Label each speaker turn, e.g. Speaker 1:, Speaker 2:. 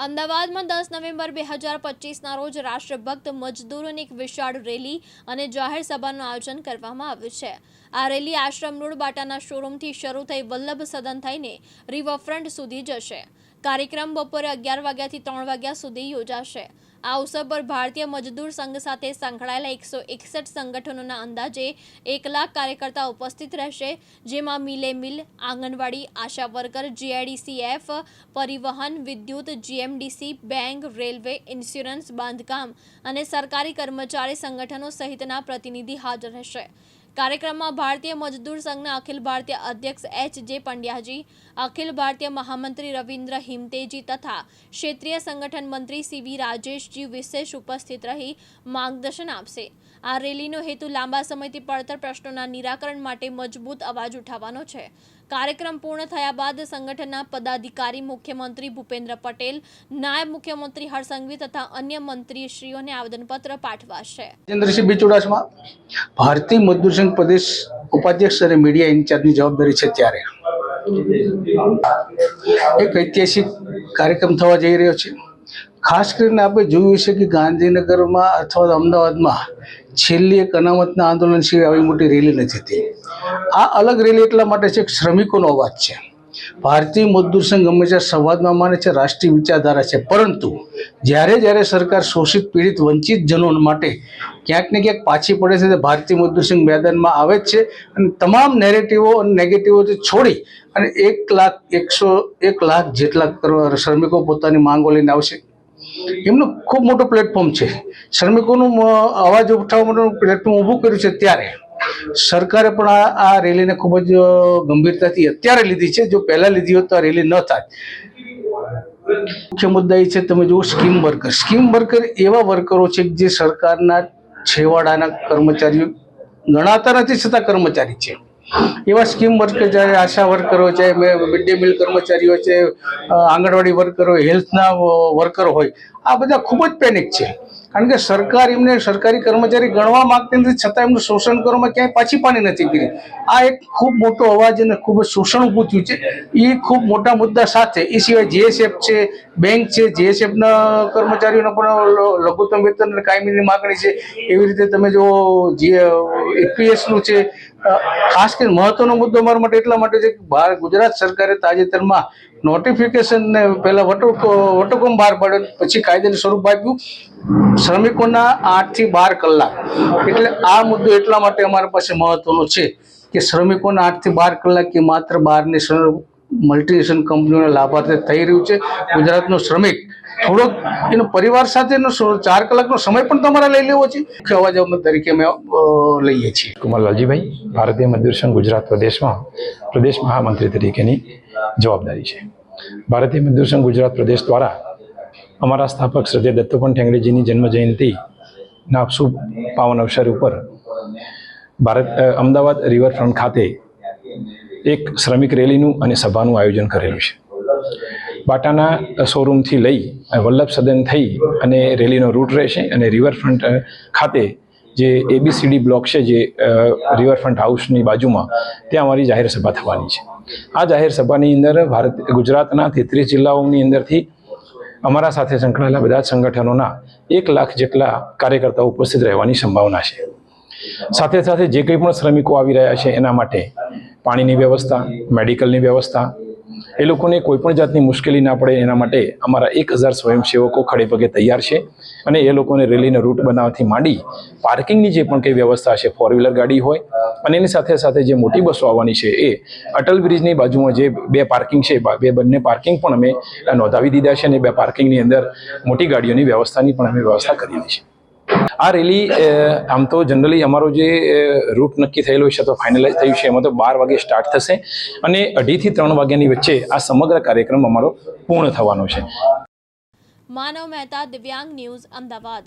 Speaker 1: અમદાવાદમાં દસ નવેમ્બર બે હજાર પચીસના રોજ રાષ્ટ્રભક્ત મજદૂરોની એક વિશાળ રેલી અને જાહેર સભાનું આયોજન કરવામાં આવ્યું છે. આ રેલી આશ્રમ રોડ બાટાના શોરૂમથી શરૂ થઈ વલ્લભ સદન થઈને રિવરફ્રન્ટ સુધી જશે. કાર્યક્રમ બપોરે અગિયાર વાગ્યાથી ત્રણ વાગ્યા સુધી યોજાશે. આ અવસર પર ભારતીય મજદૂર સંઘ સાથે સંકળાયેલા એકસો એકસઠ સંગઠનોના અંદાજે એક લાખ કાર્યકર્તા ઉપસ્થિત રહેશે, જેમાં મિલે મિલ, આંગણવાડી, આશા વર્કર, જીઆઈડીસીએફ, પરિવહન, વિદ્યુત, જીએમડીસી, બેંક, રેલવે, ઇન્સ્યોરન્સ, બાંધકામ અને સરકારી કર્મચારી સંગઠનો સહિતના પ્રતિનિધિ હાજર રહેશે. કાર્યક્રમમાં ભારતીય મજદૂર સંઘના અખિલ ભારતીય અધ્યક્ષ એચ જે પંડ્યાજી, અખિલ ભારતીય મહામંત્રી રવિન્દ્ર હિમતેજી તથા ક્ષેત્રીય સંગઠન મંત્રી સીવી રાજેશજી વિશેષ ઉપસ્થિત રહી માર્ગદર્શન આપશે. આ રેલીનો હેતુ લાંબા સમયથી પડતર પ્રશ્નોના નિરાકરણ માટે મજબૂત અવાજ ઉઠાવવાનો છે. કાર્યક્રમ પૂર્ણ થયા બાદ સંગઠનના પદાધિકારી, મુખ્યમંત્રી ભૂપેન્દ્ર પટેલ, નાયબ મુખ્યમંત્રી હરસંઘવી તથા અન્ય મંત્રીશ્રીઓને આવેદનપત્ર પાઠવાશે.
Speaker 2: ચંદ્રસિંહ ચુડાસમા ભારતીય મજદૂર સંઘ પ્રદેશ ઉપાધ્યક્ષ અને મીડિયા ઇન્ચાર્જની જવાબદારી છે ત્યારે. એક ઐતિહાસિક કાર્યક્રમ થવા જઈ રહ્યો છે. ખાસ કરીને આપણે જોયું છે કે ગાંધીનગરમાં અથવા અમદાવાદમાં છેલ્લી એક અનામતના આંદોલન સિવાય આવી મોટી રેલી નથી થતી. આ અલગ રેલી એટલા માટે છે કે શ્રમિકોનો અવાજ છે. ભારતીય મજદૂર સંઘ હંમેશા સંવાદમાં માને છે, રાષ્ટ્રીય વિચારધારા છે. પરંતુ જ્યારે જ્યારે સરકાર શોષિત, પીડિત, વંચિત જનો માટે ક્યાંક ને ક્યાંક પાછી પડે છે તે ભારતીય મજદૂર સંઘ મેદાનમાં આવે જ છે અને તમામ નેરેટિવો અને નેગેટિવો છોડી અને એક લાખ, એકસો, એક લાખ જેટલા શ્રમિકો પોતાની માંગો લઈને આવશે. એમનું ખૂબ મોટું પ્લેટફોર્મ છે. શ્રમિકોનું અવાજ ઉઠાવવા માટેનું પ્લેટફોર્મ ઊભું કર્યું છે ત્યારે સરકારે પણ આ રેલીને ખૂબ જ ગંભીરતાથી અત્યારે લીધી છે. જો પહેલાં લીધી હોત તો આ રેલી ન થાય. મુખ્ય મુદ્દા એ છે, તમે જુઓ સ્કીમ વર્કર. સ્કીમ વર્કર એવા વર્કરો છે જે સરકારના છેવાડાના કર્મચારીઓ ગણાતા નથી, છતાં કર્મચારી છે. એવા સ્કીમ વર્કર જ્યારે આશા વર્કરો છે મિડ ડે મિલ કર્મચારીઓ છે આંગણવાડી વર્કરો હેલ્થના વર્કરો હોય, આ બધા ખૂબ જ પેનિક છે. કારણ કે સરકાર એમને સરકારી કર્મચારી ગણવા માગતી નથી, છતાં એમનું શોષણ કરવામાં ક્યાંય પાછી પાણી નથી કરી. આ એક ખૂબ મોટો અવાજ અને ખૂબ જ શોષણ ઊભું થયું છે. એ ખૂબ મોટા મુદ્દા સાથે એ સિવાય જીએસએફ છે બેંક છે જીએસએફના કર્મચારીઓનો પણ લઘુત્તમ વેતન અને કાયમીની માગણી છે. એવી રીતે તમે જો જે એપીએસનું છે ખાસ કરીને મહત્વનો મુદ્દો મારા માટે એટલા માટે છે કે ભારત ગુજરાત સરકારે તાજેતરમાં નોટિફિકેશન ને પહેલા વટો વટોકમ બહાર પાડ્યો પછી કાયદાનું સ્વરૂપ આપ્યું. શ્રમિકોના આઠથી બાર કલાક. એટલે આ મુદ્દો એટલા માટે અમારા પાસે મહત્વનો છે કે શ્રમિકોના આઠથી બાર કલાક કે માત્ર બારની મલ્ટીનેશનલ કંપનીઓના લાભાર્થે થઈ રહ્યું છે. ગુજરાતનો શ્રમિક થોડોક એનો પરિવાર સાથેનો ચાર કલાકનો સમય પણ તમારે લઈ લેવો છે. મુખ્ય અવાજ તરીકે અમે લઈએ છીએ.
Speaker 3: કુમાર લાલજીભાઈ, ભારતીય મજદૂર ગુજરાત પ્રદેશમાં, પ્રદેશ મહામંત્રી તરીકેની જવાબદારી છે. ભારતીય મજદૂર ગુજરાત પ્રદેશ દ્વારા અમારા સ્થાપક શ્રદ્ધે દત્તોપંત ઠેંગડીજીની જન્મ જયંતિના શુભ પાવન અવસર ઉપર ભારત અમદાવાદ રિવરફ્રન્ટ ખાતે એક શ્રમિક રેલીનું અને સભાનું આયોજન કરેલું છે. બાટાના શોરૂમથી લઈ વલ્લભ સદન થઈ અને રેલીનો રૂટ રહેશે અને રિવરફ્રન્ટ ખાતે જે એબીસીડી બ્લોક છે, જે રિવરફ્રન્ટ હાઉસની બાજુમાં, ત્યાં અમારી જાહેર સભા થવાની છે. આ જાહેર સભાની અંદર ભારત, ગુજરાતના તેત્રીસ જિલ્લાઓની અંદરથી અમારા સાથે સંકળાયેલા બધા સંગઠનોના એક લાખ જેટલા કાર્યકર્તાઓ ઉપસ્થિત રહેવાની સંભાવના છે. સાથે સાથે જે કંઈ પણ શ્રમિકો આવી રહ્યા છે એના માટે પાણીની વ્યવસ્થા, મેડિકલની વ્યવસ્થા, એ લોકોને કોઈ પણ જાતની મુશ્કેલી ના પડે એના માટે અમારા એક હજાર સ્વયંસેવકો ખડે પગે તૈયાર છે અને એ લોકોને રેલીનો રૂટ બનાવવાથી માંડી પાર્કિંગની જે પણ કંઈ વ્યવસ્થા છે ફોર વ્હીલર ગાડી હોય અને એની સાથે સાથે જે મોટી બસો આવવાની છે એ અટલ બ્રિજની બાજુમાં જે બે પાર્કિંગ છે, બે બંને પાર્કિંગ પણ અમે નોંધાવી દીધા છે અને બે પાર્કિંગની અંદર મોટી ગાડીઓની વ્યવસ્થાની પણ અમે વ્યવસ્થા કરેલી છે. આ રેલી આમ તો જનરલી અમારો જે રૂટ નક્કી થયેલો છે, તો ફાઇનલાઇઝ થયું છે, એમાં તો બાર વાગે સ્ટાર્ટ થશે. અને અઢીથી ત્રણ વાગ્યાની વચ્ચે આ સમગ્ર કાર્યક્રમ અમારો પૂર્ણ થવાનો છે.
Speaker 1: માનવ મહેતા દિવ્યાંગ ન્યૂઝ અમદાવાદ.